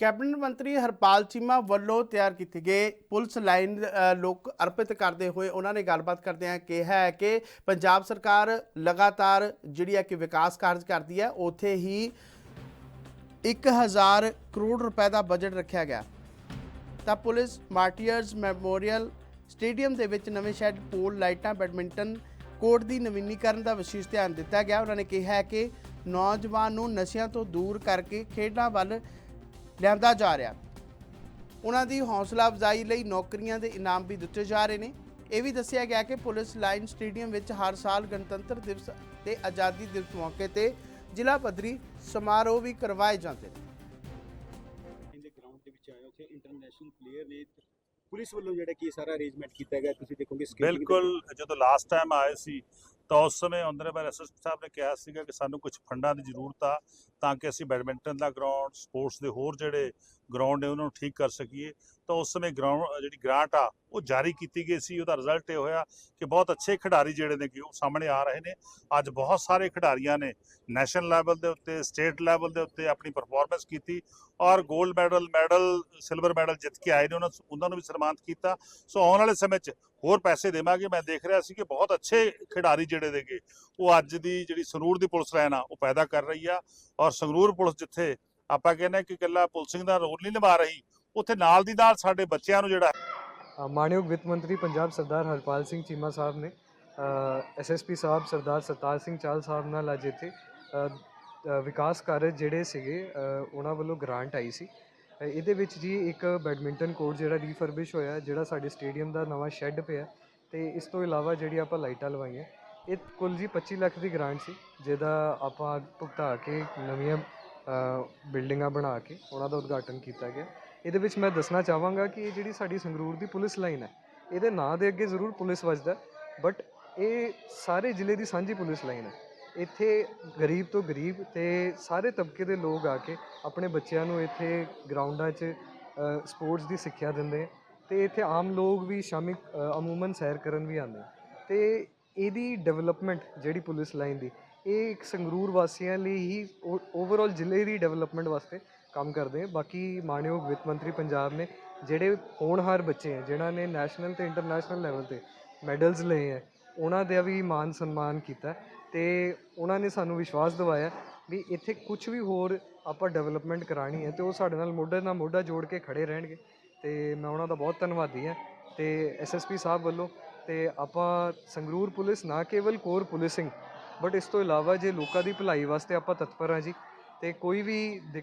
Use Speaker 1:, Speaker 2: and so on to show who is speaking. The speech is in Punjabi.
Speaker 1: ਕੈਬਨਿਟ ਮੰਤਰੀ ਹਰਪਾਲ ਚੀਮਾ ਵੱਲੋਂ ਤਿਆਰ ਕੀਤੇ ਗਏ ਪੁਲਿਸ ਲਾਈਨ ਲੋਕ ਅਰਪਿਤ ਕਰਦੇ ਹੋਏ ਉਹਨਾਂ ਨੇ ਗੱਲਬਾਤ ਕਰਦਿਆਂ ਕਿਹਾ ਹੈ ਕਿ ਪੰਜਾਬ ਸਰਕਾਰ ਲਗਾਤਾਰ ਜਿਹੜੀ ਹੈ ਕਿ ਵਿਕਾਸ ਕਾਰਜ ਕਰਦੀ ਹੈ, ਉਥੇ ਹੀ 1000 ਕਰੋੜ ਰੁਪਏ ਦਾ ਬਜਟ ਰੱਖਿਆ ਗਿਆ। ਤਾਂ ਪੁਲਿਸ ਮਾਰਟੀਅਰਸ ਮੈਮੋਰੀਅਲ ਸਟੇਡੀਅਮ ਦੇ ਵਿੱਚ ਨਵੇਂ ਸ਼ੈੱਡ ਪੋਲ ਲਾਈਟਾਂ, ਬੈਡਮਿੰਟਨ ਕੋਰਟ ਦੀ ਨਵੀਨੀਕਰਨ ਦਾ ਵਿਸ਼ੇਸ਼ ਧਿਆਨ ਦਿੱਤਾ ਗਿਆ। ਉਹਨਾਂ ਨੇ ਕਿਹਾ ਹੈ ਕਿ ਨੌਜਵਾਨ ਨੂੰ ਨਸ਼ਿਆਂ ਤੋਂ ਦੂਰ ਕਰਕੇ ਖੇਡਾਂ ਵੱਲ ਲਿਆਂਦਾ ਜਾ ਰਿਹਾ। ਉਹਨਾਂ ਦੀ ਹੌਸਲਾ ਅਫਜ਼ਾਈ ਲਈ ਨੌਕਰੀਆਂ ਦੇ ਇਨਾਮ ਵੀ ਦਿੱਤੇ ਜਾ ਰਹੇ ਨੇ। ਇਹ ਵੀ ਦੱਸਿਆ ਗਿਆ ਕਿ ਪੁਲਿਸ ਲਾਈਨ ਸਟੇਡੀਅਮ ਵਿੱਚ ਹਰ ਸਾਲ ਗਣਤੰਤਰ ਦਿਵਸ ਤੇ ਆਜ਼ਾਦੀ ਦਿਵਸ ਮੌਕੇ ਤੇ ਜ਼ਿਲ੍ਹਾ ਪੱਧਰੀ ਸਮਾਰੋਹ ਵੀ ਕਰਵਾਏ ਜਾਂਦੇ ਨੇ।
Speaker 2: ਦੇ ਗਰਾਊਂਡ ਦੇ ਵਿੱਚ ਆਏ ਉੱਥੇ ਇੰਟਰਨੈਸ਼ਨਲ ਪਲੇਅਰ ਨੇ ਪੁਲਿਸ ਵੱਲੋਂ ਜਿਹੜਾ ਕੀ ਸਾਰਾ ਅਰੇਂਜਮੈਂਟ ਕੀਤਾ ਗਿਆ ਤੁਸੀਂ ਦੇਖੋਗੇ
Speaker 3: ਬਿਲਕੁਲ ਜਦੋਂ ਲਾਸਟ ਟਾਈਮ ਆਏ ਸੀ ਤਾਂ ਉਸ ਸਮੇਂ ਆਨਰੇਬਲ ਐਸਐਸਪੀ ਸਾਹਿਬ ਨੇ ਕਿਹਾ ਸੀਗਾ ਕਿ ਸਾਨੂੰ ਕੁਝ ਫੰਡਾਂ ਦੀ ਜ਼ਰੂਰਤ ਆ ਤਾਂ ਕਿ ਅਸੀਂ ਬੈਡਮਿੰਟਨ ਦਾ ਗਰਾਊਂਡ, ਸਪੋਰਟਸ ਦੇ ਹੋਰ ਜਿਹੜੇ ਗਰਾਊਂਡ ਨੇ ਉਹਨਾਂ ਨੂੰ ਠੀਕ ਕਰ ਸਕੀਏ। ਤਾਂ ਉਸ ਸਮੇਂ ਗਰਾਊਂਡ ਜਿਹੜੀ ਗ੍ਰਾਂਟ ਆ ਉਹ ਜਾਰੀ ਕੀਤੀ ਗਈ ਸੀ, ਉਹਦਾ ਰਿਜ਼ਲਟ ਇਹ ਹੋਇਆ ਕਿ ਬਹੁਤ ਅੱਛੇ ਖਿਡਾਰੀ ਜਿਹੜੇ ਨੇ ਕਿ ਉਹ ਸਾਹਮਣੇ ਆ ਰਹੇ ਨੇ। ਅੱਜ ਬਹੁਤ ਸਾਰੇ ਖਿਡਾਰੀਆਂ ਨੇ ਨੈਸ਼ਨਲ ਲੈਵਲ ਦੇ ਉੱਤੇ ਸਟੇਟ ਲੈਵਲ ਦੇ ਉੱਤੇ ਆਪਣੀ ਪਰਫਾਰਮੈਂਸ ਕੀਤੀ ਔਰ 골ਡ ਮੈਡਲ ਮੈਡਲ ਸਿਲਵਰ ਮੈਡਲ ਜਿੱਤ ਕੇ ਆਏ ਨੇ, ਉਹਨਾਂ ਉਹਨਾਂ ਨੂੰ ਵੀ ਸਨਮਾਨਿਤ ਕੀਤਾ। ਸੋ ਆਉਣ ਵਾਲੇ ਸਮੇਂ 'ਚ ਹੋਰ ਪੈਸੇ ਦੇਵਾਂਗੇ। ਮੈਂ ਦੇਖ ਰਿਹਾ ਸੀ ਕਿ ਬਹੁਤ ਅੱਛੇ ਖਿਡਾਰੀ ਜਿਹੜੇ ਦੇਗੇ ਉਹ ਅੱਜ ਦੀ ਜਿਹੜੀ ਸੰਗਰੂਰ ਦੀ ਪੁਲਿਸ ਲਾਈਨ ਆ, ਉਹ ਪੈਦਾ ਕਰ ਰਹੀ ਆ ਔਰ ਸੰਗਰੂਰ ਪੁਲਿਸ ਜਿੱਥੇ ਆਪਾਂ ਕਹਿੰਦੇ ਹਾਂ ਕਿ ਇਕੱਲਾ ਪੁਲਿਸਿੰਗ ਦਾ ਰੋਲ ਨਹੀਂ ਨਿਭਾ ਰਹੀ, ਉੱਥੇ ਨਾਲ ਦੀ ਨਾਲ ਸਾਡੇ ਬੱਚਿਆਂ ਨੂੰ ਜਿਹੜਾ
Speaker 4: ਮਾਨਯੋਗ ਵਿੱਤ ਮੰਤਰੀ ਪੰਜਾਬ ਸਰਦਾਰ ਹਰਪਾਲ ਸਿੰਘ ਚੀਮਾ ਸਾਹਿਬ ਨੇ ਐਸਐਸਪੀ ਸਾਹਿਬ ਸਰਦਾਰ ਸਰਤਾਜ ਸਿੰਘ ਚਾਲ ਸਾਹਿਬ ਨਾਲ ਅੱਜ ਇੱਥੇ ਵਿਕਾਸ ਕਾਰਜ ਜਿਹੜੇ ਸੀਗੇ ਉਹਨਾਂ ਵੱਲੋਂ ਗ੍ਰਾਂਟ ਆਈ ਸੀ। ਇਹਦੇ ਵਿੱਚ ਜੀ ਇੱਕ ਬੈਡਮਿੰਟਨ ਕੋਰਟ ਜਿਹੜਾ ਰੀਫਰਬਿਸ਼ ਹੋਇਆ, ਜਿਹੜਾ ਸਾਡੇ ਸਟੇਡੀਅਮ ਦਾ ਨਵਾਂ ਸ਼ੈੱਡ ਪਿਆ, ਤੇ ਇਸ ਤੋਂ ਇਲਾਵਾ ਜਿਹੜੀ ਆਪਾਂ ਲਾਈਟਾਂ ਲਵਾਈਆਂ, ਇਹ ਕੁੱਲ ਜੀ 25 ਲੱਖ ਦੀ ਗ੍ਰਾਂਟ ਸੀ, ਜਿਹਦਾ ਆਪਾਂ ਭੁਗਤਾ ਕੇ ਨਵੀਆਂ ਬਿਲਡਿੰਗਾਂ ਬਣਾ ਕੇ, ਉਹਨਾਂ ਦਾ ਉਦਘਾਟਨ ਕੀਤਾ ਗਿਆ। ਇਹਦੇ ਵਿੱਚ ਮੈਂ ਦੱਸਣਾ ਚਾਹਾਂਗਾ ਕਿ ਇਹ ਜਿਹੜੀ ਸਾਡੀ ਸੰਗਰੂਰ ਦੀ ਪੁਲਿਸ ਲਾਈਨ ਹੈ, ਇਹਦੇ ਨਾਂ ਦੇ ਅੱਗੇ ਜ਼ਰੂਰ ਪੁਲਿਸ ਵੱਜਦਾ ਬਟ ਇਹ ਸਾਰੇ ਜ਼ਿਲ੍ਹੇ ਦੀ ਸਾਂਝੀ ਪੁਲਿਸ ਲਾਈਨ ਹੈ ਇੱਥੇ ਗਰੀਬ ਤੋਂ ਗਰੀਬ ਤੇ ਸਾਰੇ ਤਬਕੇ ਦੇ ਲੋਕ ਆ ਕੇ ਆਪਣੇ ਬੱਚਿਆਂ ਨੂੰ ਇੱਥੇ ਗਰਾਊਂਡਾਂ 'ਚ ਸਪੋਰਟਸ ਦੀ ਸਿੱਖਿਆ ਦਿੰਦੇ ਹੈ ਤੇ ਇੱਥੇ ਆਮ ਲੋਕ ਵੀ ਸ਼ਾਮੀ ਅਮੂਮਨ ਸੈਰ ਕਰਨ ਵੀ ਆਉਂਦੇ ਹੈ। ਤੇ ਇਹਦੀ ਡਿਵੈਲਪਮੈਂਟ ਜਿਹੜੀ ਪੁਲਿਸ ਲਾਈਨ ਦੀ, ਇਹ ਇੱਕ ਸੰਗਰੂਰ ਵਾਸੀਆਂ ਲਈ ਹੀ ਓਵਰਆਲ ਜ਼ਿਲ੍ਹੇ ਦੀ ਡਿਵੈਲਪਮੈਂਟ ਵਾਸਤੇ ਕੰਮ ਕਰਦੇ ਹੈ। ਬਾਕੀ ਮਾਨਯੋਗ ਵਿੱਤ ਮੰਤਰੀ ਪੰਜਾਬ ਨੇ ਜਿਹੜੇ ਹੋਣਹਾਰ ਬੱਚੇ ਹੈ, ਜਿਨ੍ਹਾਂ ਨੇ ਨੈਸ਼ਨਲ ਤੇ ਇੰਟਰਨੈਸ਼ਨਲ ਲੈਵਲ ਤੇ ਮੈਡਲਸ ਲਏ ਹੈ, ਉਹਨਾਂ ਦਾ ਵੀ ਮਾਨ ਸਨਮਾਨ ਕੀਤਾ ਹੈ ਤੇ ਉਹਨਾਂ ਨੇ ਸਾਨੂੰ ਵਿਸ਼ਵਾਸ ਦਿਵਾਇਆ ਵੀ ਇੱਥੇ ਕੁਝ ਵੀ ਹੋਰ ਆਪਾਂ ਡਿਵੈਲਪਮੈਂਟ ਕਰਾਣੀ ਹੈ ਤੇ ਉਹ ਸਾਡੇ ਨਾਲ ਮੋਢੇ ਨਾਲ ਮੋਢਾ ਜੋੜ ਕੇ ਖੜੇ ਰਹਿਣਗੇ ਤੇ ਮੈਂ ਉਹਨਾਂ ਦਾ ਬਹੁਤ ਧੰਨਵਾਦੀ ਹਾਂ ਤੇ ਐਸਐਸਪੀ ਸਾਹਿਬ ਵੱਲੋਂ ਤੇ ਆਪਾਂ ਸੰਗਰੂਰ ਪੁਲਿਸ, ਨਾ ਕੇਵਲ ਕੋਰ ਪੁਲਿਸਿੰਗ ਬਟ ਇਸ ਤੋਂ ਇਲਾਵਾ ਜੇ ਲੋਕਾਂ ਦੀ ਭਲਾਈ ਵਾਸਤੇ ਆਪਾਂ ਤਤਪਰ ਹਾਂ ਜੀ, ਤੇ ਕੋਈ ਵੀ ਦਿੱਕ-